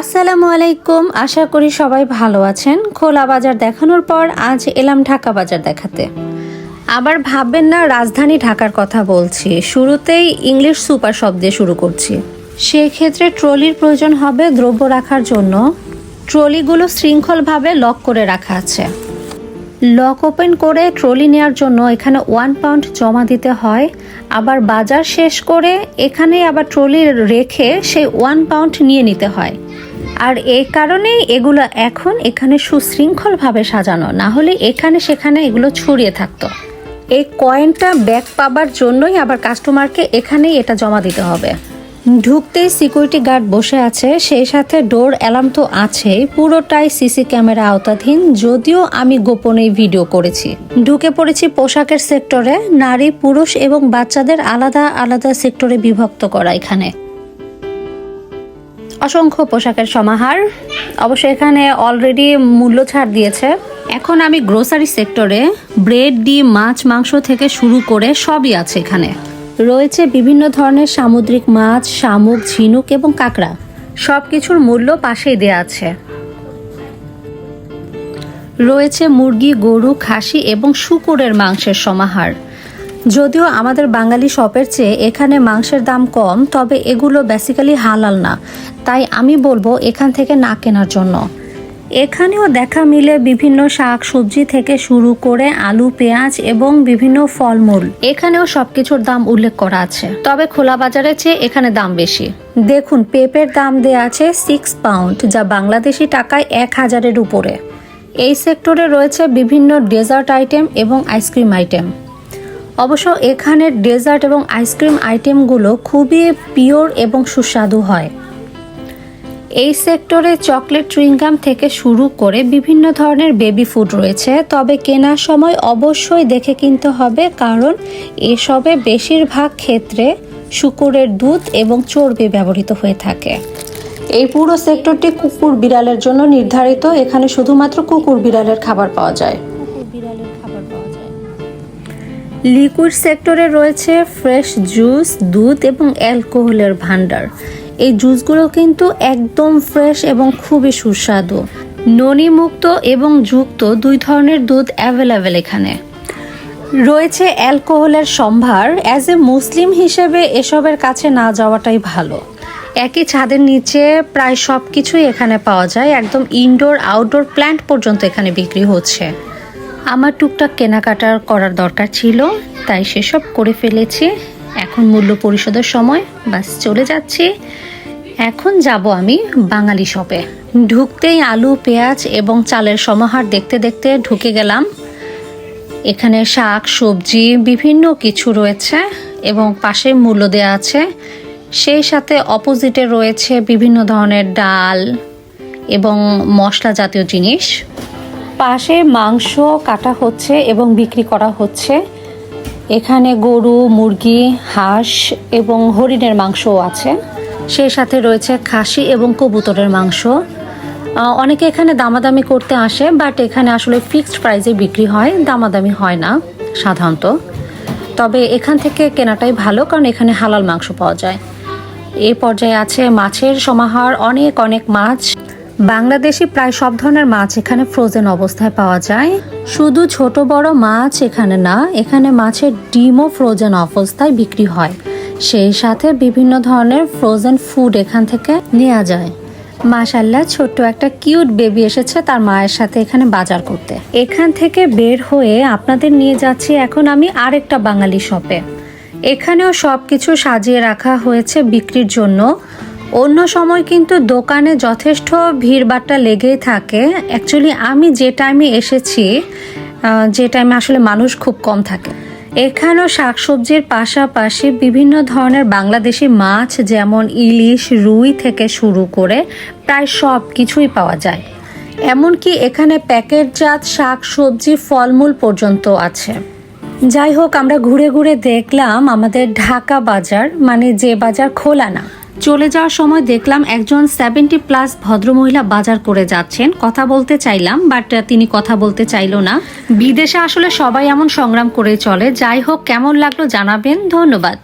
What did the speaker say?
আসসালামু আলাইকুম। আশা করি সবাই ভালো আছেন। খোলা বাজার দেখানোর পর আজ এলাম ঢাকা বাজার দেখাতে। আবার ভাববেন না, রাজধানী ঢাকার কথা বলছি। শুরুতেই ইংলিশ সুপার শব্দ শুরু করছি। সেই ক্ষেত্রে ট্রলির প্রয়োজন হবে দ্রব্য রাখার জন্য। ট্রলিগুলো শৃঙ্খলভাবে লক করে রাখা আছে। লক ওপেন করে ট্রলি নেওয়ার জন্য এখানে ওয়ান পাউন্ড জমা দিতে হয়। আবার বাজার শেষ করে এখানে আবার ট্রলি রেখে সেই ওয়ান পাউন্ড নিয়ে নিতে হয়। আর এই কারণেই এগুলো এখন এখানে সুশৃঙ্খলভাবে সাজানো। না হলে এখানে সেখানে এগুলো ছড়িয়ে থাকতো। এই কয়েনটা ব্যাক পাবার জন্যই আবার কাস্টমারকে এখানেই এটা জমা দিতে হবে। ঢুকতেই সিকিউরিটি গার্ড বসে আছে, সেই সাথে ডোর অ্যালার্ম তো আছেই। পুরোটাই সিসি ক্যামেরা আওতাধীন, যদিও আমি গোপনে ভিডিও করেছি। ঢুকে পড়েছি পোশাকের সেক্টরে নারী, পুরুষ এবং বাচ্চাদের আলাদা আলাদা সেক্টরে বিভক্ত করা এখানে। অসংখ্য পোশাকের সমাহার। অবশ্য এখানে অলরেডি মূল্য ছাড় দিয়েছে। এখন আমি গ্রোসারি সেক্টরে ব্রেড ডিম, মাছ, মাংস থেকে শুরু করে সবই আছে এখানে। রয়েছে বিভিন্ন ধরনের সামুদ্রিক মাছ, শামুক, ঝিনুক এবং কাঁকড়া। সব কিছুর মূল্য পাশেই দেয়া আছে। রয়েছে মুরগি, গরু, খাসি এবং শুকুরের মাংসের সমাহার। যদিও আমাদের বাঙালি শপের চেয়ে এখানে মাংসের দাম কম, তবে এগুলো বেসিক্যালি হালাল না। তাই আমি বলব এখান থেকে না কেনার জন্য। এখানেও দেখা মিলে বিভিন্ন শাক সবজি থেকে শুরু করে আলু, পেঁয়াজ এবং বিভিন্ন ফলমূল। এখানেও সবকিছুর দাম উল্লেখ করা আছে। তবে খোলা বাজারের চেয়ে এখানে দাম বেশি। দেখুন, পেঁপের দাম দেয়া আছে সিক্স পাউন্ড যা বাংলাদেশি টাকায় এক হাজারের উপরে। এই সেক্টরে রয়েছে বিভিন্ন ডেজার্ট আইটেম এবং আইসক্রিম আইটেম অবশ্য এখানের ডেজার্ট এবং আইসক্রিম আইটেমগুলো খুবই পিওর এবং সুস্বাদু হয়। এই সেক্টরে চকলেট চুইংগাম থেকে শুরু করে বিভিন্ন ধরনের বেবি ফুড রয়েছে, তবে কেনার সময় অবশ্যই দেখে কিনতে হবে, কারণ এসবে বেশিরভাগ ক্ষেত্রে শুকুরের দুধ এবং চর্বি ব্যবহৃত হয়ে থাকে। এই পুরো সেক্টরটি কুকুর বিড়ালের জন্য নির্ধারিত, এখানে শুধুমাত্র কুকুর বিড়ালের খাবার পাওয়া যায়। লিকুইড সেক্টরে রয়েছে ফ্রেশ জুস, দুধ এবং অ্যালকোহলের ভান্ডার এই জুসগুলো কিন্তু একদম ফ্রেশ এবং খুবই সুস্বাদু। ননিমুক্ত এবং যুক্ত দুই ধরনের দুধ অ্যাভেলেবেল এখানে। রয়েছে অ্যালকোহলের সম্ভার। অ্যাজ এ মুসলিম হিসেবে এসবের কাছে না যাওয়াটাই ভালো। একই ছাদের নিচে প্রায় সব কিছুই এখানে পাওয়া যায়। একদম ইনডোর আউটডোর প্ল্যান্ট পর্যন্ত এখানে বিক্রি হচ্ছে। আমার টুকটাক কেনাকাটার করার দরকার ছিল, তাই সেসব করে ফেলেছি। এখন মূল্য পরিশোধের সময়, বাস চলে যাচ্ছি। এখন যাব আমি বাঙালি শপে। ঢুকতেই আলু, পেঁয়াজ এবং চালের সমাহার দেখতে দেখতে ঢুকে গেলাম। এখানে শাক, সবজি, বিভিন্ন কিছু রয়েছে এবং পাশে মূল্য দেওয়া আছে। সেই সাথে অপোজিটে রয়েছে বিভিন্ন ধরনের ডাল এবং মশলা জাতীয় জিনিস। পাশে মাংস কাটা হচ্ছে এবং বিক্রি করা হচ্ছে। এখানে গরু, মুরগি, হাঁস এবং হরিণের মাংসও আছে। সেই সাথে রয়েছে খাসি এবং কবুতরের মাংস। অনেকে এখানে দামাদামি করতে আসে, বাট এখানে আসলে ফিক্সড প্রাইসে বিক্রি হয়, দামাদামি হয় না সাধারণত। তবে এখান থেকে কেনাটাই ভালো, কারণ এখানে হালাল মাংস পাওয়া যায়। এ পর্যায়ে আছে মাছের সমাহার, অনেক অনেক মাছ। বাংলাদেশি প্রায় সব ধরনের মাছ এখানে ফ্রোজেন অবস্থায় পাওয়া যায়। শুধু ছোট বড় মাছ এখানে না, এখানে মাছের ডিমও ফ্রোজেন অবস্থায় বিক্রি হয়। সেই সাথে বিভিন্ন ধরনের ফ্রোজেন ফুড এখান থেকে নেওয়া যায়। মাশাল্লাহ ছোট্ট একটা কিউট বেবি এসেছে তার মায়ের সাথে এখানে বাজার করতে। এখান থেকে বের হয়ে আপনাদের নিয়ে যাচ্ছি এখন আমি আরেকটা বাঙালি শপে এখানেও সব কিছু সাজিয়ে রাখা হয়েছে বিক্রির জন্য। অন্য সময় কিন্তু দোকানে যথেষ্ট ভিড়ভাট্টা লেগেই থাকে। অ্যাকচুয়ালি আমি যে টাইমে এসেছি যে টাইমে আসলে মানুষ খুব কম থাকে। এখানেও শাকসবজির পাশাপাশি বিভিন্ন ধরনের বাংলাদেশি মাছ, যেমন ইলিশ, রুই থেকে শুরু করে প্রায় সব কিছুই পাওয়া যায়। এমনকি এখানে প্যাকেটজাত শাক সবজি ফলমূল পর্যন্ত আছে। যাই হোক, আমরা ঘুরে ঘুরে দেখলাম আমাদের ঢাকা বাজার মানে যে বাজার খোলা না। চলে যাওয়ার সময় দেখলাম একজন সেভেন্টি প্লাস ভদ্রমহিলা বাজার করে যাচ্ছেন। কথা বলতে চাইলাম বাট তিনি কথা বলতে চাইল না। বিদেশে আসলে সবাই এমন সংগ্রাম করে চলে। যাই হোক, কেমন লাগল জানাবেন। ধন্যবাদ।